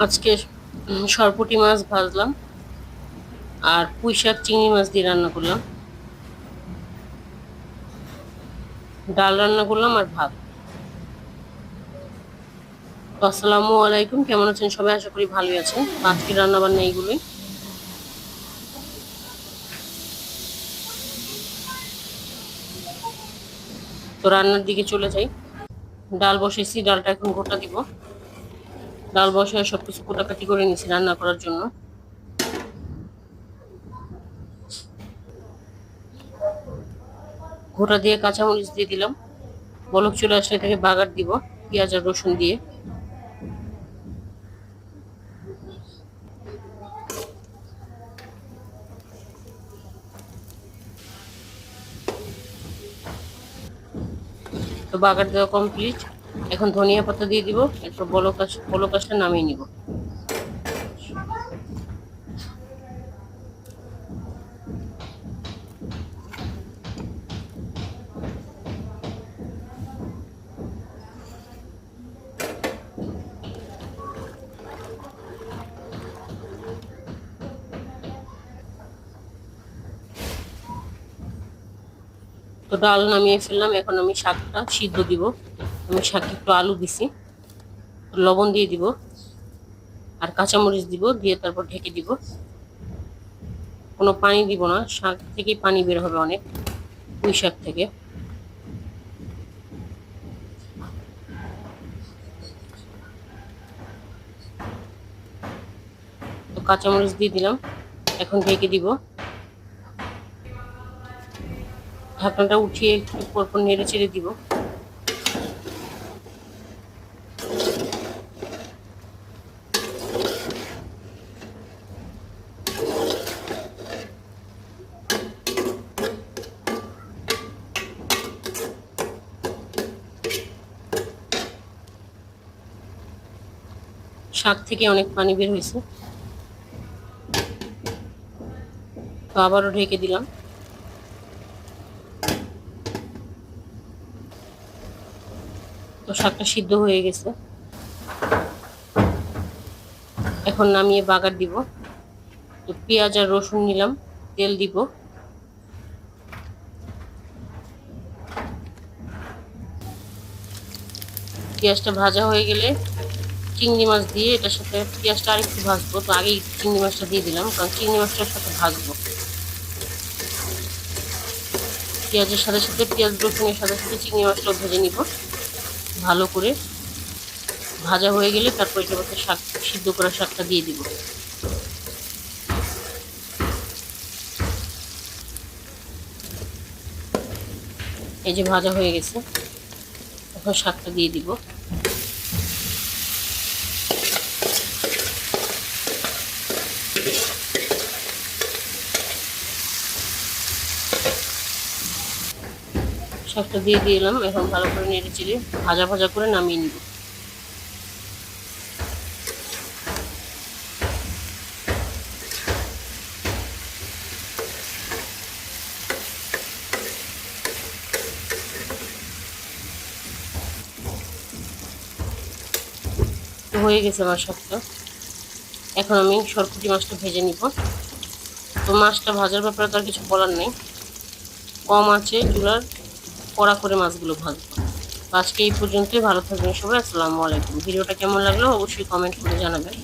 আজকে সরপুটি মাছ ভাজলাম আর পুঁই শাক, চিংড়ি মাছ দিয়ে রান্না করলাম। ডাল রান্না করলাম আর ভাত। আসসালামু আলাইকুম, কেমন আছেন সবাই? আশা করি ভালোই আছেন। আজকে রান্না বান্না এইগুলোই। তো রান্নার দিকে চলে যাই। ডাল বসেছি, ডালটা এখন গোটা দিব। ডাল বসায় সব কিছু কোটাকাটি করে নিয়েছি রান্না করার জন্য। গোটা দিয়ে কাঁচামরিচ দিয়ে দিলাম। বলক চলে আসলে থেকে বাগার দিব, পেঁয়াজ আর রসুন দিয়ে। তো বাগার দেওয়া কমপ্লিট। এখন ধনিয়া পাতা দিয়ে দিব, এরপর বলক আস বলক আসলে নামিয়ে নিব। তো ডাল নামিয়ে ফেললাম, এখন আমি শাকটা সিদ্ধ দিব। আমি শাকে একটু আলু দিছি। লবণ দিয়ে দিব। আর কাঁচামরিচ দিব, দিয়ে তারপর ঢেকে দিব। কোনো পানি দিব না, শাক থেকেই পানি বের হবে অনেক, পুঁই শাক থেকে। তো কাঁচামরিচ দিয়ে দিলাম, এখন ঢেকে দিব। ঢাকনাটা উঠিয়ে একটু পরপর নেড়ে চেড়ে দিব। শাক থেকে অনেক পানি বের হয়েছে। তো আবারও ঢেকে দিলাম। তো শাকটা সিদ্ধ হয়ে গেছে। এখন নামিয়ে বাগার দিব। তো পেঁয়াজ আর রসুন নিলাম, তেল দিব। পেঁয়াজটা ভাজা হয়ে গেলে চিংড়ি মাছ দিয়ে এটার সাথে পেঁয়াজটা আরেকটু ভাজবো। তো আগেই চিংড়ি মাছটা দিয়ে দিলাম, কারণ চিংড়ি মাছটার সাথে ভাজবো। পেঁয়াজের সাথে সাথে, পেঁয়াজ, রসুনের সাথে সাথে চিংড়ি মাছটাও ভেজে নিব। ভালো করে ভাজা হয়ে গেলে তারপর এটার মধ্যে শাক, সিদ্ধ করা শাকটা দিয়ে দিব। এই যে ভাজা হয়ে গেছে, এখন শাকটা দিয়ে দিব। শাকটা দিয়ে দিলাম এখন ভালো করে নেড়ে চেড়ে ভাজা ভাজা করে নামিয়ে নিব। হয়ে গেছে আমার শাকটা এখন আমি সরপুটি মাছটা ভেজে নিব। তো মাছটা ভাজার ব্যাপারে তো আর কিছু বলার নেই। কম আছে চুলার কড়া করে মাছগুলো ভাজবো। আজকে এই পর্যন্তই, ভালো থাকবেন সবাই, আসসালামু আলাইকুম। ভিডিওটা কেমন লাগল অবশ্যই কমেন্ট করে জানাবেন।